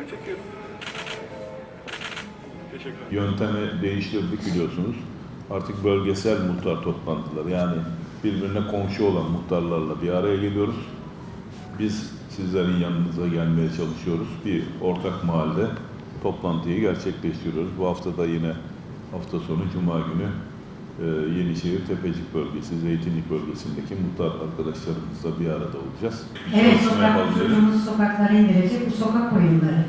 Çekiyorum çekiyorum. Teşekkür ederim. Yöntemi değiştirdik biliyorsunuz. Artık bölgesel muhtar toplantıları yani birbirine komşu olan muhtarlarla bir araya geliyoruz. Biz sizlerin yanınıza gelmeye çalışıyoruz. Bir ortak mahalle toplantıyı gerçekleştiriyoruz. Bu hafta da yine hafta sonu Cuma günü e, Yenişehir Tepecik bölgesi, Zeytinlik bölgesindeki muhtar arkadaşlarımızla bir arada olacağız. Evet, Çalışma sokak yapalım dedik. çocuğumuz sokaklara indirecek bu sokak oyunları.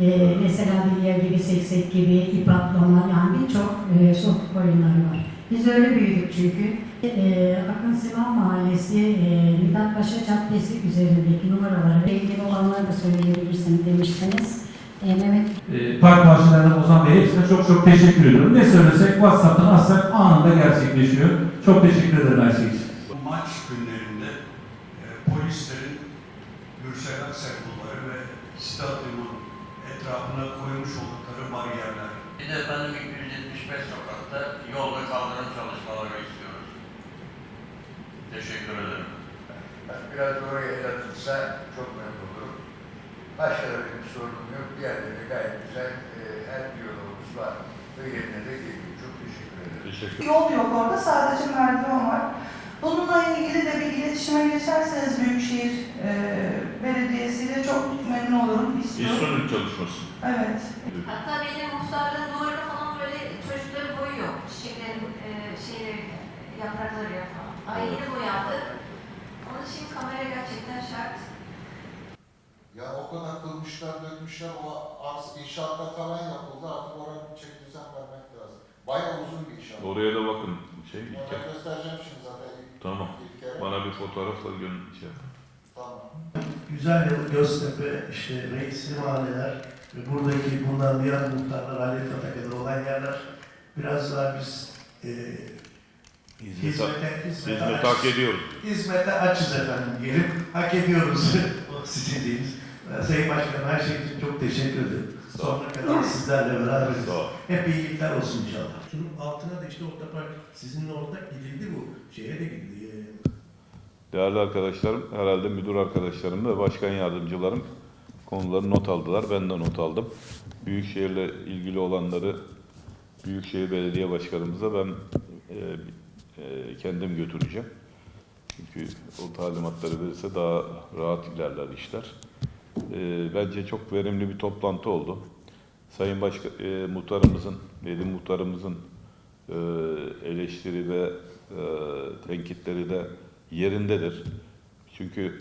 Ee, mesela bilyer gibi, seksek gibi, ip atlama yani birçok e, sokak oyunları var. Biz öyle büyüdük çünkü. E, Akın Sivan Mahallesi, e, Mithat Paşa Caddesi üzerindeki numaraları ilgili olanları hepsine çok çok teşekkür ediyorum. Ne söylesek WhatsApp'tan atsak anında gerçekleşiyor. Çok teşekkür ederim her şey için. Bu maç günlerinde e, polislerin Gürsel Aksakulları ve stadyumun etrafına koymuş oldukları bariyerler Bir de efendim 275 sokakta yol ve kaldırım çalışmaları istiyoruz. Teşekkür ederim. Biraz oraya el atılsa çok memnun olurum. Başka da benim sorunum yok. Diğerleri gayet güzel. Ee, her diyalogumuz var. Ve yerine de geliyor. Çok teşekkür ederim. Teşekkür Yol yok orada, sadece merdiven var. Bununla ilgili de bir iletişime geçerseniz Büyükşehir e, Belediyesi'yle çok memnun olurum, istiyorum. sonuç çalışması. Evet. Hatta benim muhtarlığın duvarına falan böyle çocukları boyuyor. Çiçeklerin e, şeyleri, yaprakları falan. Ay yeni boyandı. Onun için kamera gerçekten şart. Ya o kadar kılmışlar, dökmüşler, o arz inşaatlar falan yapıldı. Artık oraya bir çek düzen vermek lazım. Bayağı uzun bir inşaat. Oraya da bakın. Şey, Ona göstereceğim şimdi zaten. ilk- Tamam. ilk kere. Bana bir fotoğrafla gön şey yap. Tamam. Güzel yıl Göztepe, işte reisli mahalleler ve buradaki bundan diğer muhtarlar, Ali Kataka'da olan yerler biraz daha biz e, Hizmet, hizmete, hizmete, hizmet aç- hak ediyoruz. hizmete açız efendim diyelim. Hak ediyoruz. o sizin deyiniz. Sayın Başkanım her şey için çok teşekkür ederim. Sonuna kadar sizlerle beraberiz. Hep iyilikler olsun inşallah. Şunun altına da işte otopark sizinle ortak gidildi bu. Şeye de gidildi. e, Değerli arkadaşlarım, herhalde müdür arkadaşlarım ve başkan yardımcılarım konuları not aldılar. Ben de not aldım. Büyükşehirle ilgili olanları Büyükşehir Belediye Başkanımıza ben e, e, kendim götüreceğim. Çünkü o talimatları verirse daha rahat ilerler işler. E, bence çok verimli bir toplantı oldu. Sayın Başka, e, muhtarımızın, Nedim muhtarımızın e, eleştiri ve e, tenkitleri de yerindedir. Çünkü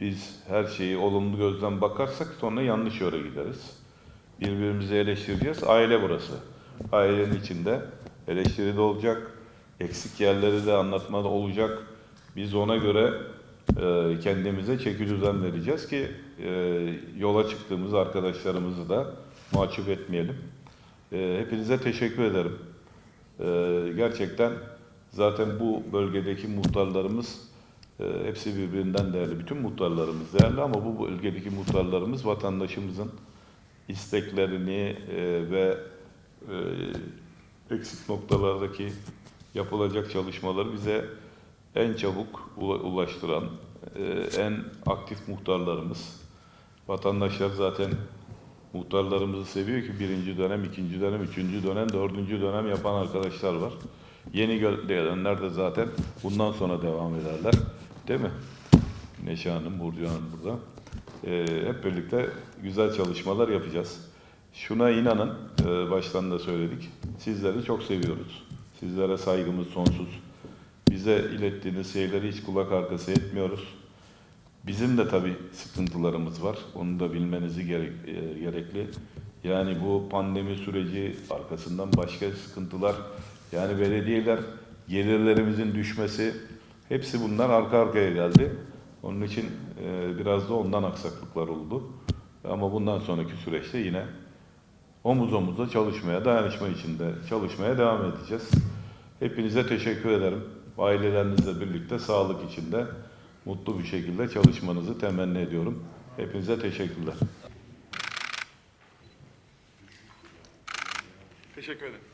biz her şeyi olumlu gözden bakarsak sonra yanlış yöre gideriz. Birbirimizi eleştireceğiz. Aile burası. Ailenin içinde eleştiri de olacak. Eksik yerleri de anlatmada olacak. Biz ona göre kendimize çeki düzen vereceğiz ki e, yola çıktığımız arkadaşlarımızı da mahcup etmeyelim. E, hepinize teşekkür ederim. E, gerçekten zaten bu bölgedeki muhtarlarımız e, hepsi birbirinden değerli. Bütün muhtarlarımız değerli ama bu bölgedeki muhtarlarımız vatandaşımızın isteklerini e, ve e, eksik noktalardaki yapılacak çalışmaları bize en çabuk ula- ulaştıran e, en aktif muhtarlarımız. Vatandaşlar zaten muhtarlarımızı seviyor ki birinci dönem, ikinci dönem, üçüncü dönem, dördüncü dönem yapan arkadaşlar var. Yeni gel- gelenler de zaten bundan sonra devam ederler. Değil mi? Neşe Hanım, Burcu Hanım burada. Ee, hep birlikte güzel çalışmalar yapacağız. Şuna inanın, e, baştan da söyledik. Sizleri çok seviyoruz. Sizlere saygımız sonsuz. Bize ilettiğiniz şeyleri hiç kulak arkası etmiyoruz. Bizim de tabii sıkıntılarımız var. Onu da bilmenizi gerek, e, gerekli. Yani bu pandemi süreci arkasından başka sıkıntılar. Yani belediyeler gelirlerimizin düşmesi hepsi bunlar arka arkaya geldi. Onun için e, biraz da ondan aksaklıklar oldu. Ama bundan sonraki süreçte yine omuz omuza çalışmaya, dayanışma içinde çalışmaya devam edeceğiz. Hepinize teşekkür ederim. Ailelerinizle birlikte sağlık içinde mutlu bir şekilde çalışmanızı temenni ediyorum. Hepinize teşekkürler. Teşekkür ederim.